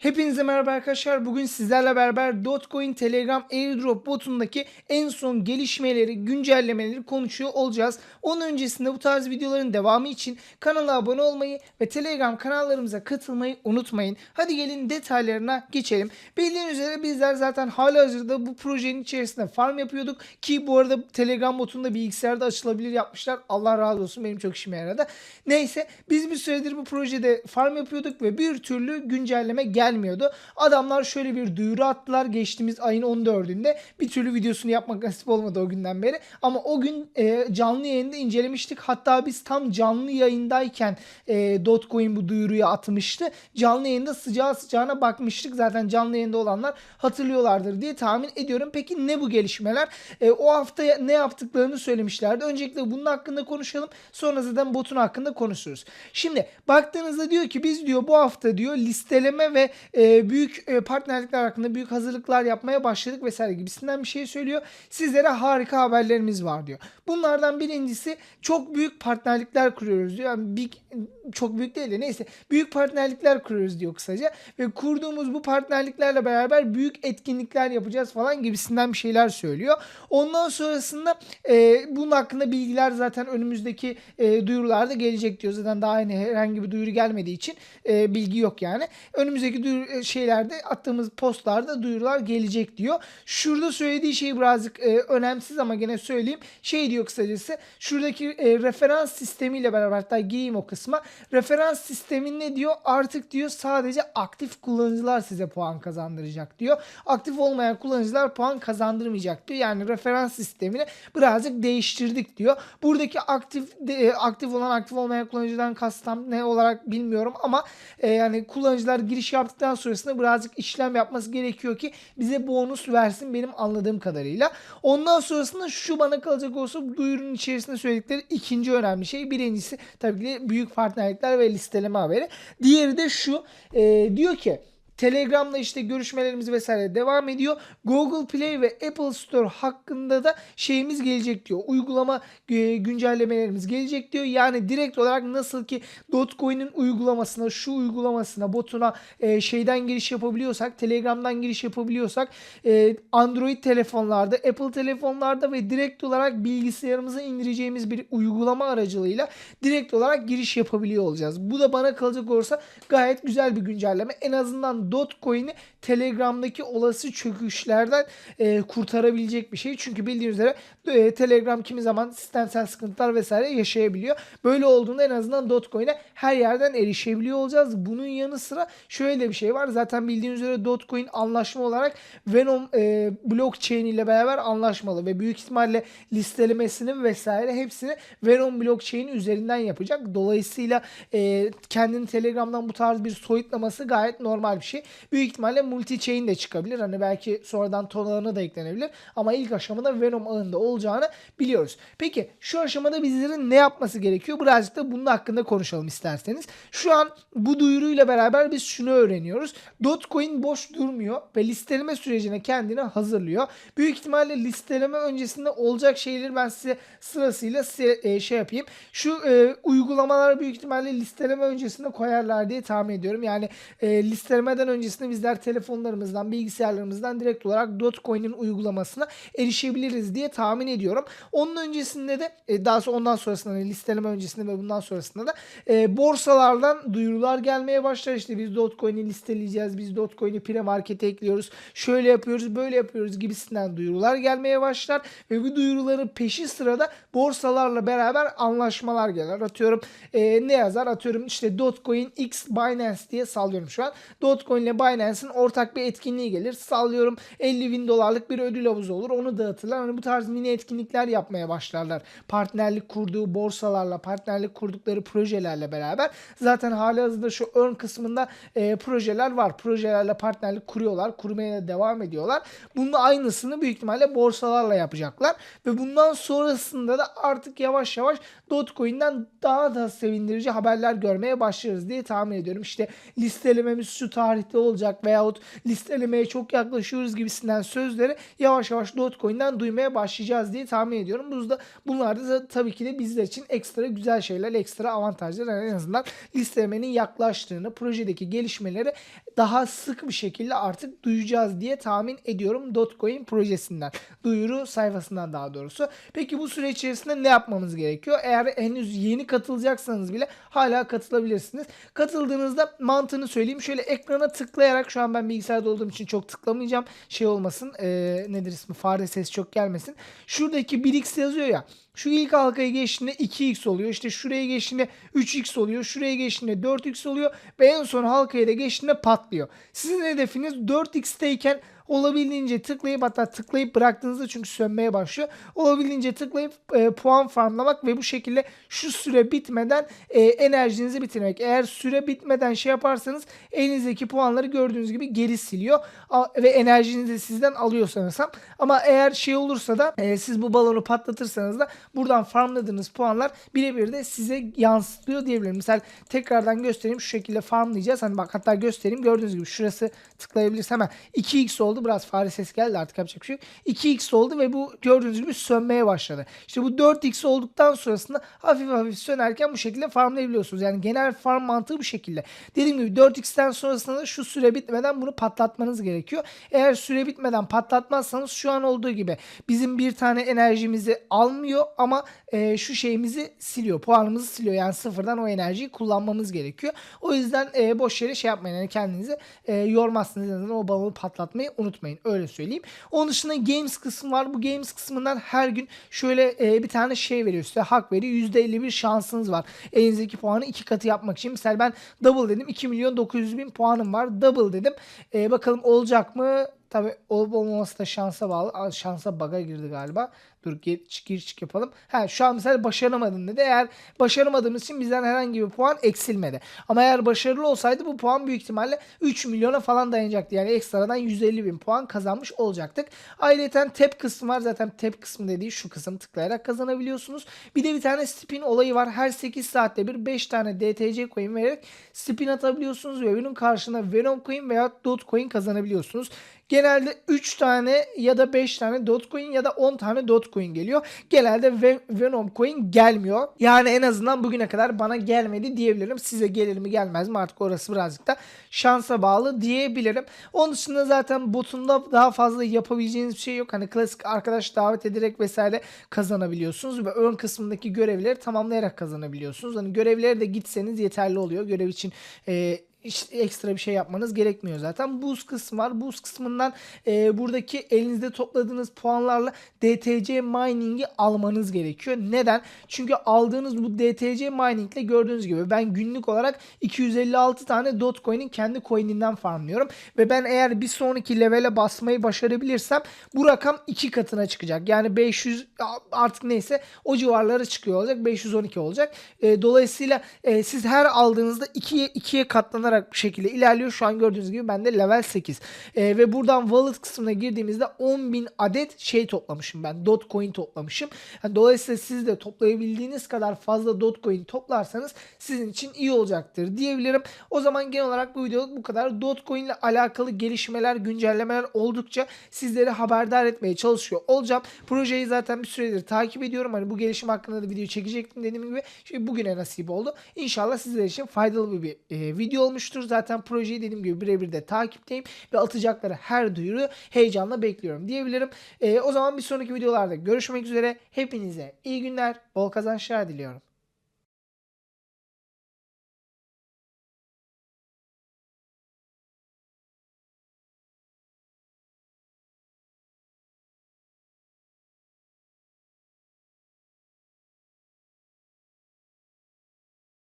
Hepinize merhaba arkadaşlar. Bugün sizlerle beraber Dogecoin Telegram Airdrop botundaki en son gelişmeleri, güncellemeleri konuşuyor olacağız. Onun öncesinde bu tarz videoların devamı için kanala abone olmayı ve Telegram kanallarımıza katılmayı unutmayın. Hadi gelin detaylarına geçelim. Bildiğiniz üzere bizler zaten halihazırda bu projenin içerisinde farm yapıyorduk ki bu arada Telegram botunda bilgisayarda açılabilir yapmışlar. Allah razı olsun benim çok işime yaradı. Neyse biz bir süredir bu projede farm yapıyorduk ve bir türlü güncelleme gelmiyordu. Adamlar şöyle bir duyuru attılar geçtiğimiz ayın 14'ünde. Bir türlü videosunu yapmak nasip olmadı o günden beri. Ama o gün e, canlı yayında incelemiştik. Hatta biz tam canlı yayındayken e, Dogecoin bu duyuruyu atmıştı. Canlı yayında sıcağı sıcağına bakmıştık. Zaten canlı yayında olanlar hatırlıyorlardır diye tahmin ediyorum. Peki ne bu gelişmeler? E, o hafta ne yaptıklarını söylemişlerdi. Öncelikle bunun hakkında konuşalım. Sonra zaten botun hakkında konuşuruz. Şimdi baktığınızda diyor ki biz diyor bu hafta diyor listeleme ve e, büyük e, partnerlikler hakkında büyük hazırlıklar yapmaya başladık vesaire gibisinden bir şey söylüyor. Sizlere harika haberlerimiz var diyor. Bunlardan birincisi çok büyük partnerlikler kuruyoruz diyor. Yani big, çok büyük değil de neyse büyük partnerlikler kuruyoruz diyor kısaca. Ve kurduğumuz bu partnerliklerle beraber büyük etkinlikler yapacağız falan gibisinden bir şeyler söylüyor. Ondan sonrasında e, bunun hakkında bilgiler zaten önümüzdeki e, duyurularda gelecek diyor. Zaten daha yeni herhangi bir duyuru gelmediği için e, bilgi yok yani. Önümüzdeki duyuru, e, şeylerde attığımız postlarda duyurular gelecek diyor. Şurada söylediği şey birazcık e, önemsiz ama gene söyleyeyim. Şey diyor kısacası şuradaki e, referans sistemiyle beraber hatta gireyim o kısma. Referans sistemin ne diyor? Artık diyor sadece aktif kullanıcılar size puan kazandıracak diyor. Aktif olmayan kullanıcılar puan kazandırmayacak diyor. Yani referans sistemini birazcık değiştirdik diyor. Buradaki aktif de, e, aktif olan aktif olmayan kullanıcıdan kastım ne olarak bilmiyorum ama e, yani kullanıcılar giriş yaptıktan sonrasında birazcık işlem yapması gerekiyor ki bize bonus versin benim anladığım kadarıyla. Ondan sonrasında şu bana kalacak olsa duyurunun içerisinde söyledikleri ikinci önemli şey. Birincisi tabii ki büyük partnerlikler ve listeleme haberi. Diğeri de şu e, diyor ki Telegram'la işte görüşmelerimiz vesaire devam ediyor. Google Play ve Apple Store hakkında da şeyimiz gelecek diyor. Uygulama e, güncellemelerimiz gelecek diyor. Yani direkt olarak nasıl ki Dogecoin'in uygulamasına, şu uygulamasına, botuna e, şeyden giriş yapabiliyorsak, Telegram'dan giriş yapabiliyorsak, e, Android telefonlarda, Apple telefonlarda ve direkt olarak bilgisayarımıza indireceğimiz bir uygulama aracılığıyla direkt olarak giriş yapabiliyor olacağız. Bu da bana kalacak olursa gayet güzel bir güncelleme. En azından Dogecoin'i Telegram'daki olası çöküşlerden e, kurtarabilecek bir şey. Çünkü bildiğiniz üzere e, Telegram kimi zaman sistemsel sıkıntılar vesaire yaşayabiliyor. Böyle olduğunda en azından Dogecoin'e her yerden erişebiliyor olacağız. Bunun yanı sıra şöyle bir şey var. Zaten bildiğiniz üzere Dogecoin anlaşma olarak Venom e, blockchain ile beraber anlaşmalı ve büyük ihtimalle listelemesinin vesaire hepsini Venom blockchain üzerinden yapacak. Dolayısıyla e, kendini Telegram'dan bu tarz bir soyutlaması gayet normal bir şey. Büyük ihtimalle multi chain de çıkabilir. Hani belki sonradan tonlarına da eklenebilir. Ama ilk aşamada Venom ağında olacağını biliyoruz. Peki şu aşamada bizlerin ne yapması gerekiyor? Birazcık da bunun hakkında konuşalım isterseniz. Şu an bu duyuruyla beraber biz şunu öğreniyoruz. Dogecoin boş durmuyor ve listeleme sürecine kendini hazırlıyor. Büyük ihtimalle listeleme öncesinde olacak şeyleri ben size sırasıyla size e, şey yapayım. Şu e, uygulamalar büyük ihtimalle listeleme öncesinde koyarlar diye tahmin ediyorum. Yani e, listelemeden öncesinde bizler telefonlarımızdan, bilgisayarlarımızdan direkt olarak Dogecoin'in uygulamasına erişebiliriz diye tahmin ediyorum. Onun öncesinde de e, daha sonra ondan sonrasında hani listeleme öncesinde ve bundan sonrasında da e, borsalardan duyurular gelmeye başlar. İşte biz Dogecoin'i listeleyeceğiz, biz Dogecoin'i pre-markete ekliyoruz, şöyle yapıyoruz, böyle yapıyoruz gibisinden duyurular gelmeye başlar ve bu duyuruların peşi sırada borsalarla beraber anlaşmalar gelir. Atıyorum e, ne yazar? Atıyorum işte Dogecoin X Binance diye sallıyorum şu an. Dogecoin ile Binance'in ortak bir etkinliği gelir. Sallıyorum 50 bin dolarlık bir ödül havuzu olur. Onu dağıtırlar. Hani bu tarz mini etkinlikler yapmaya başlarlar. Partnerlik kurduğu borsalarla, partnerlik kurdukları projelerle beraber. Zaten hali hazırda şu ön kısmında e, projeler var. Projelerle partnerlik kuruyorlar. Kurmaya da devam ediyorlar. Bunun aynısını büyük ihtimalle borsalarla yapacaklar. Ve bundan sonrasında da artık yavaş yavaş Dogecoin'den daha da sevindirici haberler görmeye başlarız diye tahmin ediyorum. İşte listelememiz şu tarih tarihte olacak veyahut listelemeye çok yaklaşıyoruz gibisinden sözleri yavaş yavaş Dogecoin'den duymaya başlayacağız diye tahmin ediyorum. Bu da bunlar da tabii ki de bizler için ekstra güzel şeyler, ekstra avantajlar Yani en azından listelemenin yaklaştığını, projedeki gelişmeleri daha sık bir şekilde artık duyacağız diye tahmin ediyorum Dogecoin projesinden. Duyuru sayfasından daha doğrusu. Peki bu süre içerisinde ne yapmamız gerekiyor? Eğer henüz yeni katılacaksanız bile hala katılabilirsiniz. Katıldığınızda mantığını söyleyeyim. Şöyle ekrana tıklayarak şu an ben bilgisayarda olduğum için çok tıklamayacağım. Şey olmasın. Ee, nedir ismi? Fare ses çok gelmesin. Şuradaki 1x yazıyor ya. Şu ilk halkayı geçtiğinde 2x oluyor. İşte şuraya geçtiğinde 3x oluyor. Şuraya geçtiğinde 4x oluyor. Ve en son halkaya da geçtiğinde patlıyor. Sizin hedefiniz 4x'teyken olabildiğince tıklayıp hatta tıklayıp bıraktığınızda çünkü sönmeye başlıyor. Olabildiğince tıklayıp e, puan farmlamak ve bu şekilde şu süre bitmeden e, enerjinizi bitirmek. Eğer süre bitmeden şey yaparsanız elinizdeki puanları gördüğünüz gibi geri siliyor A, ve enerjinizi sizden alıyor sanırsam. Ama eğer şey olursa da e, siz bu balonu patlatırsanız da buradan farmladığınız puanlar birebir de size yansıtıyor diyebilirim. Mesela tekrardan göstereyim şu şekilde farmlayacağız. Hani bak hatta göstereyim gördüğünüz gibi şurası tıklayabiliriz hemen 2x oldu biraz fare ses geldi artık yapacak bir şey yok. 2x oldu ve bu gördüğünüz gibi sönmeye başladı. İşte bu 4x olduktan sonrasında hafif hafif sönerken bu şekilde farmlayabiliyorsunuz. Yani genel farm mantığı bu şekilde. Dediğim gibi 4x'ten sonrasında da şu süre bitmeden bunu patlatmanız gerekiyor. Eğer süre bitmeden patlatmazsanız şu an olduğu gibi bizim bir tane enerjimizi almıyor ama e, şu şeyimizi siliyor. Puanımızı siliyor. Yani sıfırdan o enerjiyi kullanmamız gerekiyor. O yüzden e, boş yere şey yapmayın. Yani kendinizi e, yormazsınız. Azından o balonu patlatmayı unutmayın. Öyle söyleyeyim. Onun dışında games kısmı var. Bu games kısmından her gün şöyle e, bir tane şey veriyor size. Hak veriyor. %51 şansınız var. Elinizdeki puanı iki katı yapmak için. Mesela ben double dedim. 2 milyon 900 bin puanım var. Double dedim. E, bakalım olacak mı? Tabi olup olmaması da şansa bağlı. Şansa baga girdi galiba. Dur gir çık gir çık yapalım. Ha şu an mesela başaramadın dedi. Eğer başaramadığımız için bizden herhangi bir puan eksilmedi. Ama eğer başarılı olsaydı bu puan büyük ihtimalle 3 milyona falan dayanacaktı. Yani ekstradan 150 bin puan kazanmış olacaktık. Ayrıca tep kısmı var. Zaten tep kısmı dediği şu kısım tıklayarak kazanabiliyorsunuz. Bir de bir tane spin olayı var. Her 8 saatte bir 5 tane DTC coin vererek spin atabiliyorsunuz ve bunun karşına Venom coin veya Dot coin kazanabiliyorsunuz. Genelde 3 tane ya da 5 tane Dogecoin ya da 10 tane Dogecoin geliyor. Genelde Ve- Venom coin gelmiyor. Yani en azından bugüne kadar bana gelmedi diyebilirim. Size gelir mi gelmez mi artık orası birazcık da şansa bağlı diyebilirim. Onun dışında zaten botunda daha fazla yapabileceğiniz bir şey yok. Hani klasik arkadaş davet ederek vesaire kazanabiliyorsunuz ve ön kısmındaki görevleri tamamlayarak kazanabiliyorsunuz. Hani görevlere de gitseniz yeterli oluyor. Görev için e, ekstra bir şey yapmanız gerekmiyor zaten. Boost kısmı var. Boost kısmından e, buradaki elinizde topladığınız puanlarla DTC mining'i almanız gerekiyor. Neden? Çünkü aldığınız bu DTC mining ile gördüğünüz gibi ben günlük olarak 256 tane Dogecoin'in kendi coin'inden farmlıyorum. Ve ben eğer bir sonraki levele basmayı başarabilirsem bu rakam iki katına çıkacak. Yani 500 artık neyse o civarlara çıkıyor olacak. 512 olacak. E, dolayısıyla e, siz her aldığınızda ikiye, ikiye katlanarak bir şekilde ilerliyor. Şu an gördüğünüz gibi bende level 8. E, ve buradan wallet kısmına girdiğimizde 10.000 adet şey toplamışım ben. Dogecoin toplamışım. Yani dolayısıyla siz de toplayabildiğiniz kadar fazla Dogecoin toplarsanız sizin için iyi olacaktır diyebilirim. O zaman genel olarak bu videoluk bu kadar. Dogecoin ile alakalı gelişmeler, güncellemeler oldukça sizleri haberdar etmeye çalışıyor olacağım. Projeyi zaten bir süredir takip ediyorum. Hani bu gelişim hakkında da video çekecektim dediğim gibi. Şimdi bugüne nasip oldu. İnşallah sizler için faydalı bir e, video olmuştur. Zaten projeyi dediğim gibi birebir de takipteyim ve atacakları her duyuru heyecanla bekliyorum diyebilirim. E, o zaman bir sonraki videolarda görüşmek üzere. Hepinize iyi günler, bol kazançlar diliyorum.